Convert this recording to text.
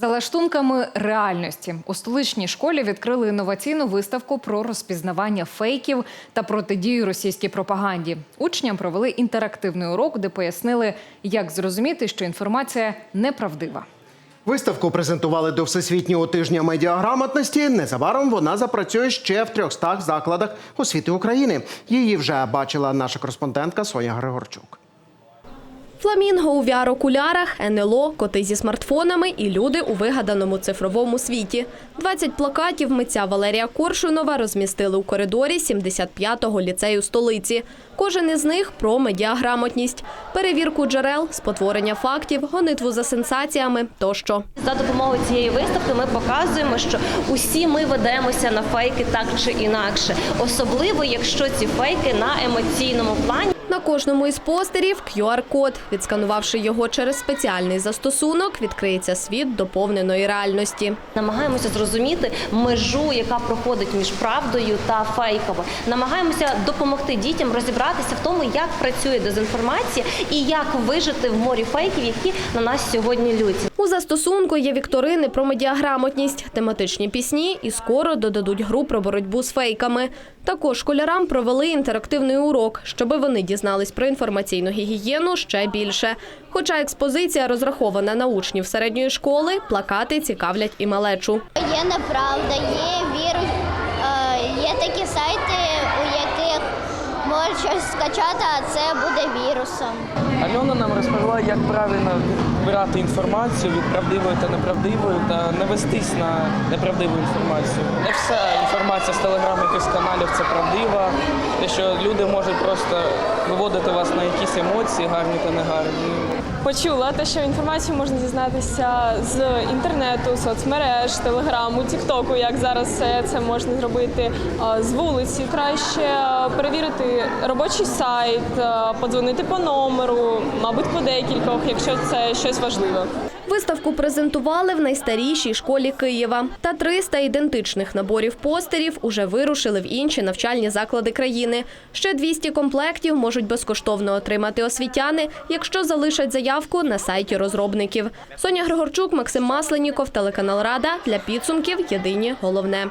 За лаштунками реальності у столичній школі відкрили інноваційну виставку про розпізнавання фейків та протидію російській пропаганді. Учням провели інтерактивний урок, де пояснили, як зрозуміти, що інформація неправдива. Виставку презентували до Всесвітнього тижня медіаграмотності. Незабаром вона запрацює ще в 300 закладах освіти України. Її вже бачила наша кореспондентка Соня Григорчук. Фламінго у VR-окулярах, НЛО, коти зі смартфонами і люди у вигаданому цифровому світі. 20 плакатів митця Валерія Коршунова розмістили у коридорі 75-го ліцею столиці. Кожен із них про медіаграмотність, перевірку джерел, спотворення фактів, гонитву за сенсаціями тощо. За допомогою цієї виставки ми показуємо, що усі ми ведемося на фейки так чи інакше, особливо якщо ці фейки на емоційному плані. На кожному із постерів QR-код. Відсканувавши його через спеціальний застосунок, відкриється світ доповненої реальності. Намагаємося зрозуміти межу, яка проходить між правдою та фейками. Намагаємося допомогти дітям розібратися в тому, як працює дезінформація і як вижити в морі фейків, які на нас сьогодні лються. У застосунку є вікторини про медіаграмотність, тематичні пісні і скоро додадуть гру про боротьбу з фейками. Також школярам провели інтерактивний урок, щоби вони дізнались про інформаційну гігієну ще більше. Хоча експозиція розрахована на учнів середньої школи, плакати цікавлять і малечу. Є неправда, є вірус, е, є такі сайти, у яких можна щось скачати, а це буде вірусом. Альона нам розповіла, як правильно відбирати інформацію від правдивої та неправдивої та не вестись на неправдиву інформацію. Не вся інформація з телеграм якихось каналів це правдива, те, що люди можуть просто виводити вас на якісь емоції, гарні та негарні. Почула те, що інформацію можна дізнатися з інтернету, соцмереж, телеграму, тіктоку, як зараз все це можна зробити з вулиці. Краще перевірити робочий сайт, подзвонити по номеру, мабуть, по декількох, якщо це щось важливе. Виставку презентували в найстарішій школі Києва. Та 300 ідентичних наборів постерів уже вирушили в інші навчальні заклади країни. Ще 200 комплектів можуть безкоштовно отримати освітяни, якщо залишать заявку на сайті розробників. Соня Григорчук, Максим Масленіков, телеканал Рада для підсумків. Єдині головне.